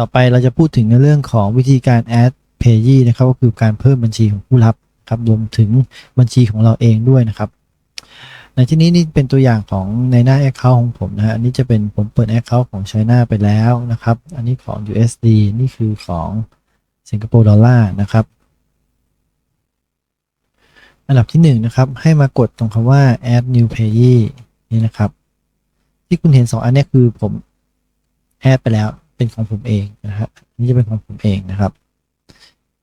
ต่อไปเราจะพูดถึงในเรื่องของวิธีการ add payee นะครับก็คือการเพิ่มบัญชีของผู้รับครับรวมถึงบัญชีของเราเองด้วยนะครับ ในที่นี้นี่เป็นตัวอย่างของในหน้า Account ของผมนะฮะอันนี้จะเป็นผมเปิด Account ของ China ไปแล้วนะครับ อันนี้ของ USD นี่คือของสิงคโปร์ดอลลาร์นะครับ อันดับที่1นงนะครับให้มากดตรงคำว่า add new payee นี่นะครับ ที่คุณเห็น 2 อันนี้คือผม add ไปแล้ว เป็นของผมเองนะครับนี่จะเป็นของผมเองนะครับ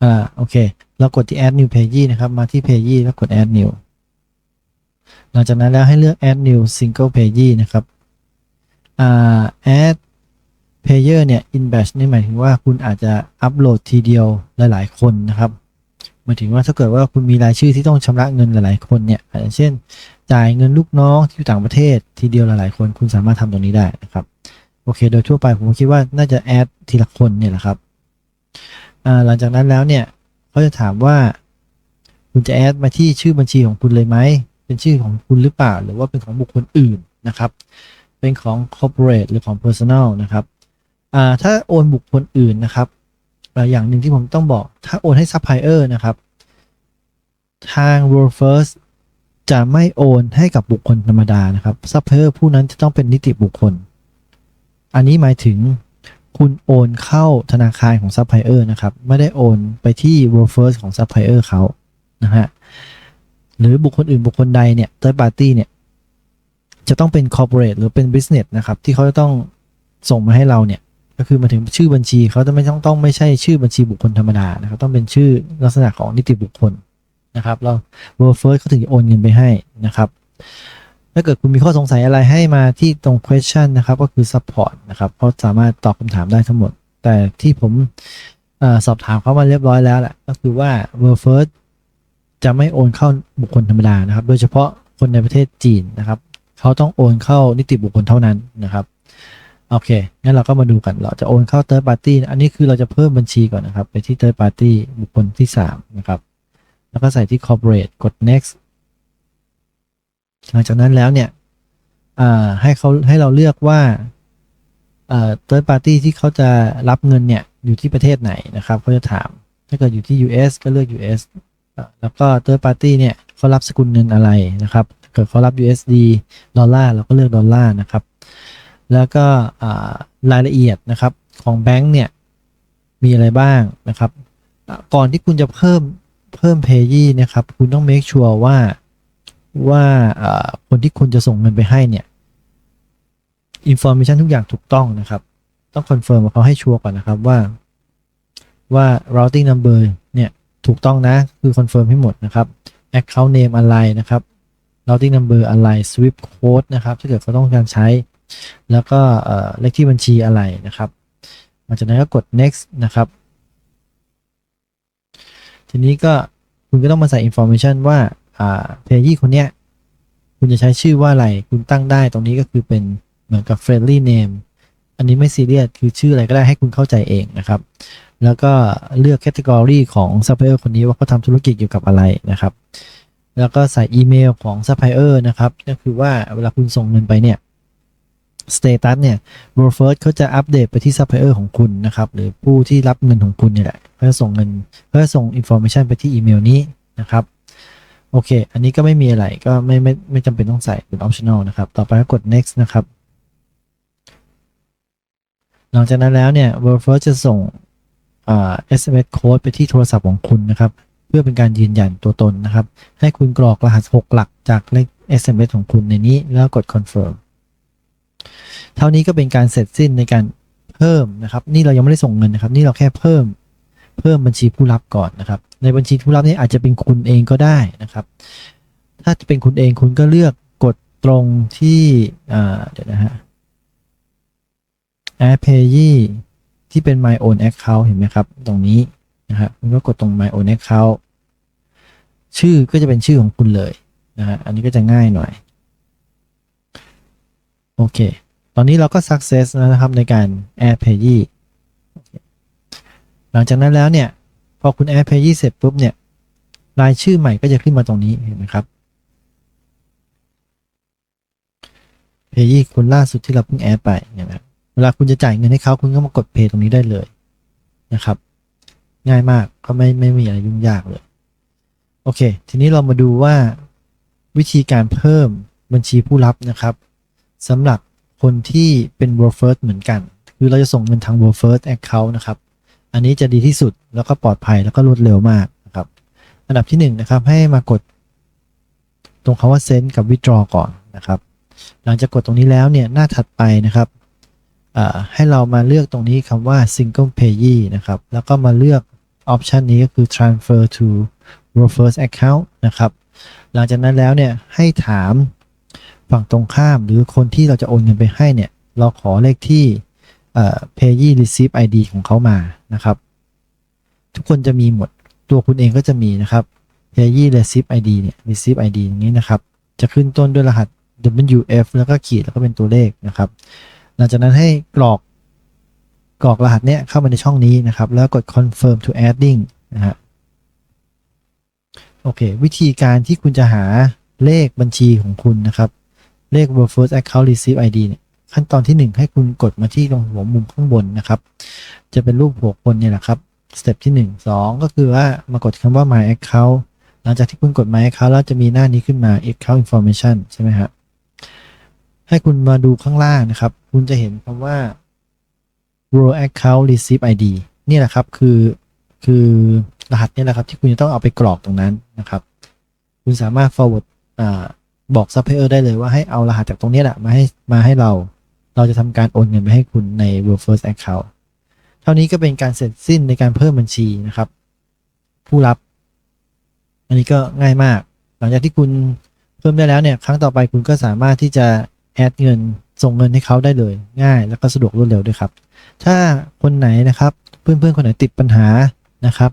อ่าโอเค เรากดที่ add new payee นะครับ มาที่ payee แล้วกด add new หลังจากนั้นแล้วให้เลือก add new single payee นะครับอ่า add player เนี่ย in batch นี่หมายถึงว่าคุณอาจจะอัปโหลดทีเดียวหลาย ๆ คนนะครับหมายถึงว่าถ้าเกิดว่าคุณมีรายชื่อที่ต้องชำระเงินหลายๆคนเนี่ยอาจจะเช่น จ่ายเงินลูกน้องที่อยู่ต่างประเทศทีเดียวหลายๆคน คุณสามารถทำตรงนี้ได้นะครับ โอเค โดยทั่วไปผมคิดว่าน่าจะแอดทีละคนเนี่ยแหละครับหลังจากนั้นแล้วเนี่ยเขาจะถามว่า คุณจะแอดมาที่ชื่อบัญชีของคุณเลยไหม เป็นชื่อของคุณหรือเปล่า หรือว่าเป็นของบุคคลอื่นนะครับ เป็นของ corporate หรือของ personal นะครับถ้าโอนบุคคลอื่นนะครับอ่าอย่างหนึ่งที่ผมต้องบอก ถ้าโอนให้ supplier นะครับ ทาง World First จะไม่โอนให้กับบุคคลธรรมดานะครับ supplier ผู้นั้นจะต้องเป็นนิติบุคคล อันนี้หมายถึงคุณโอนเข้าธนาคารของซัพพลายเออร์นะครับ ไม่ได้โอนไปที่ World First ของซัพพลายเออร์เขานะฮะหรือบุคคลอื่นบุคคลใดเนี่ย third party เนี่ย จะต้องเป็น corporate หรือเป็น business นะครับ ที่เขาจะต้องส่งมาให้เราเนี่ย ก็คือมาถึงชื่อบัญชีเขาจะไม่ต้องต้องไม่ใช่ชื่อบัญชีบุคคลธรรมดานะครับ ต้องเป็นชื่อลักษณะของนิติบุคคลนะครับเรา World First เขาถึงจะโอนเงินไปให้นะครับ ถ้าเกิดคุณมีข้อสงสัยอะไรให้มาที่ตรง question นะครับ ก็คือ support นะครับเขาสามารถตอบคำถามได้ทั้งหมด แต่ที่ผมอสอบถามเขามาเรียบร้อยแล้วแหละก็คือว่า World First จะไม่โอนเข้าบุคคลธรรมดานะครับ โดยเฉพาะคนในประเทศจีนนะครับเขาต้องโอนเข้านิติบุคคลเท่านั้นนะครับโอเค งั้นเราก็มาดูกัน เราจะโอนเข้า third party อันนี้คือเราจะเพิ่มบัญชีก่อนนะครับ ไปที่ third party บุคคลที่ 3 นะครับ แล้วก็ใส่ที่ corporate กด next หลังจากนั้นแล้วเนี่ยให้เขาให้เราเลือกว่าเอ่อ third party ที่เขาจะรับเงินเนี่ยอยู่ที่ประเทศไหนนะครับเขาจะถาม ถ้าเกิดอยู่ที่ US ก็เลือก US อแล้วก็ third party เนี่ยเขารับสกุลเงินอะไรนะครับถ้าเกิดเขารับ USD ดอลลาร์เราก็เลือกดอลลาร์นะครับ แล้วก็รายละเอียดนะครับของแบงก์เนี่ยมีอะไรบ้างนะครับ ก่อนที่คุณจะเพิ่มเพิ่ม payee นะครับ คุณต้อง make sure ว่า ว่าคนที่คุณจะส่งเงินไปให้เนี่ยอินโฟมชันทุกอย่างถูกต้องนะครับ ต้องคอนเฟิร์มกับเขาให้ชัวร์ก่อนนะครับว่าว่า routing number เนี่ยถูกต้องนะ คือคอนเฟิร์มให้หมดนะครับ account name อะไรนะครับ routing number อะไร swift code นะครับ ถ้าเกิดเขาต้องการใช้ แล้วก็เลขที่บัญชีอะไรนะครับหลังจากนั้นก็กด next นะครับ ทีนี้ก็คุณก็ต้องมาใส่ information ว่า เพย์ยี่คนเนี้ยคุณจะใช้ชื่อว่าอะไร คุณตั้งได้ตรงนี้ก็คือเป็นเหมือนกับ friendly name อันนี้ไม่ซีเรียสคือชื่ออะไรก็ได้ให้คุณเข้าใจเองนะครับ แล้วก็เลือกแคตตากรีของซัพพลายเออร์คนนี้ว่าเขาทำธุรกิจเกี่ยวกับอะไรนะครับ แล้วก็ใส่อีเมลของซัพพลายเออร์นะครับ ก็คือว่าเวลาคุณส่งเงินไปเนี่ยสเตตัสเนี่ย w o r d f i r s t เขาจะอัปเดตไปที่ซัพพลายเออร์ของคุณนะครับ หรือผู้ที่รับเงินของคุณเนี่ยแหละเขาจะส่งเงินเขาจะส่งอินโฟมชันไปที่อีเมลนี้นะครับ โอเค อันนี้ก็ไม่มีอะไรก็ไม่ไม่ไม่จำเป็นต้องใส่เป็น optional นะครับ ต่อไปก็กด next นะครับ หลังจากนั้นแล้วเนี่ย w o r d f i r s t จะส่งอ่า SMS code ไปที่โทรศัพท์ของคุณนะครับ เพื่อเป็นการยืนยันตัวตนนะครับ ให้คุณกรอกรหัส 6 หลักจากเลข SMS ของคุณในนี้แล้วกด confirm เท่านี้ก็เป็นการเสร็จสิ้นในการเพิ่มนะครับ นี่เรายังไม่ได้ส่งเงินนะครับ นี่เราแค่เพิ่ม เพิ่มบัญชีผู้รับก่อนนะครับ ในบัญชีผู้รับนี้อาจจะเป็นคุณเองก็ได้นะครับ ถ้าจะเป็นคุณเองคุณก็เลือกกดตรงที่เดี๋ยวนะฮะ Add Payee ที่เป็น My Own Account เห็นไหมครับ ตรงนี้นะครับคุณก็กดตรง My Own Account ชื่อก็จะเป็นชื่อของคุณเลยนะฮะอันนี้ก็จะง่ายหน่อย โอเค ตอนนี้เราก็ success แล้วนะครับในการ Add Payee ลังจากนั้นแล้วเนี่ยพอคุณ Add Payee เสร็จปุ๊บเนี่ยรายชื่อใหม่ก็จะขึ้นมาตรงนี้เห็นไหมครับ Payee คนล่าสุดที่เราเพิ่งแอดไปเนี่ยนะครับเวลาคุณจะจ่ายเงินให้เขาคุณก็มากด pay ตรงนี้ได้เลยนะครับ ง่ายมากก็ไม่ไม่มีอะไรยุ่งยากเลย โอเค ทีนี้เรามาดูว่าวิธีการเพิ่มบัญชีผู้รับนะครับสำหรับคนที่เป็น World First เหมือนกัน คือเราจะส่งเงินทาง World First Account นะครับ อันนี้จะดีที่สุดแล้วก็ปลอดภัยแล้วก็รวดเร็วมากนะครับ อันดับที่1นงนะครับให้มากดตรงคาว่า send กับ withdraw ก่อนนะครับ หลังจากกดตรงนี้แล้วเนี่ยหน้าถัดไปนะครับให้เรามาเลือกตรงนี้คำว่า single payee นะครับ แล้วก็มาเลือกออปชันนี้ก็คือ transfer to World First Account นะครับ หลังจากนั้นแล้วเนี่ยให้ถามฝั่งตรงข้ามหรือคนที่เราจะโอนเงินไปให้เนี่ย เราขอเลขที่ payee receive ID ของเขามานะครับ ทุกคนจะมีหมดตัวคุณเองก็จะมีนะครับ payee receive ID เนี่ย receive ID อย่างนี้นะครับ จะขึ้นต้นด้วยรหัส WF แล้วก็ขีดแล้วก็เป็นตัวเลขนะครับ หลังจากนั้นให้กรอกกรอกรหัสเนี้ยเข้ามาในช่องนี้นะครับ แล้วกด confirm to adding นะฮะโอเค วิธีการที่คุณจะหาเลขบัญชีของคุณนะครับ เลข World First Account Receive ID เนี่ย ขั้นตอนที่ 1 ให้คุณกดมาที่ตรงหัวมุมข้างบนนะครับ จะเป็นรูปหัวคนเนี่ยแหละครับสเต็ปที่ 1 2 ก็คือว่ามากดคำว่า My Account หลังจากที่คุณกด My Account แล้วจะมีหน้านี้ขึ้นมา Account Information ใช่ไหมฮะให้คุณมาดูข้างล่างนะครับ คุณจะเห็นคำว่า World Account Receive ID นี่แหละครับคือคือรหัสเนี่ยแหละครับที่คุณจะต้องเอาไปกรอกตรงนั้นนะครับ คุณสามารถ forward อ่าบอกซัพพลายเออร์ได้เลยว่าให้เอารหัสจากตรงนี้แหละมาให้มาให้เรา เราจะทำการโอนเงินไปให้คุณใน World First Account เท่านี้ก็เป็นการเสร็จสิ้นในการเพิ่มบัญชีนะครับ ผู้รับ อันนี้ก็ง่ายมาก หลังจากที่คุณเพิ่มได้แล้วเนี่ย ครั้งต่อไปคุณก็สามารถที่จะแอดเงินส่งเงินให้เขาได้เลย ง่ายแล้วก็สะดวกรวดเร็วด้วยครับ ถ้าคนไหนนะครับ เพื่อนๆคนไหนติดปัญหานะครับ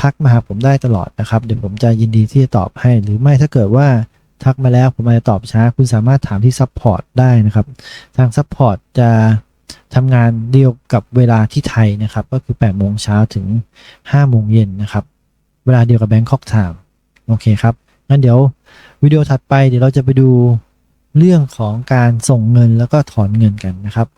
ทักมาหาผมได้ตลอดนะครับ เดี๋ยวผมจะยินดีที่จะตอบให้ หรือไม่ถ้าเกิดว่า ทักมาแล้วผมอาจจะตอบช้า คุณสามารถถามที่ซัพพอร์ตได้นะครับ ทางซัพพอร์ตจะทำงานเดียวกับเวลาที่ไทยนะครับ ก็คือ8โมงเช้าถึง5โมงเย็นนะครับ เวลาเดียวกับแบงคอกไทม์โอเคครับ งั้นเดี๋ยววิดีโอถัดไปเดี๋ยวเราจะไปดูเรื่องของการส่งเงินแล้วก็ถอนเงินกันนะครับ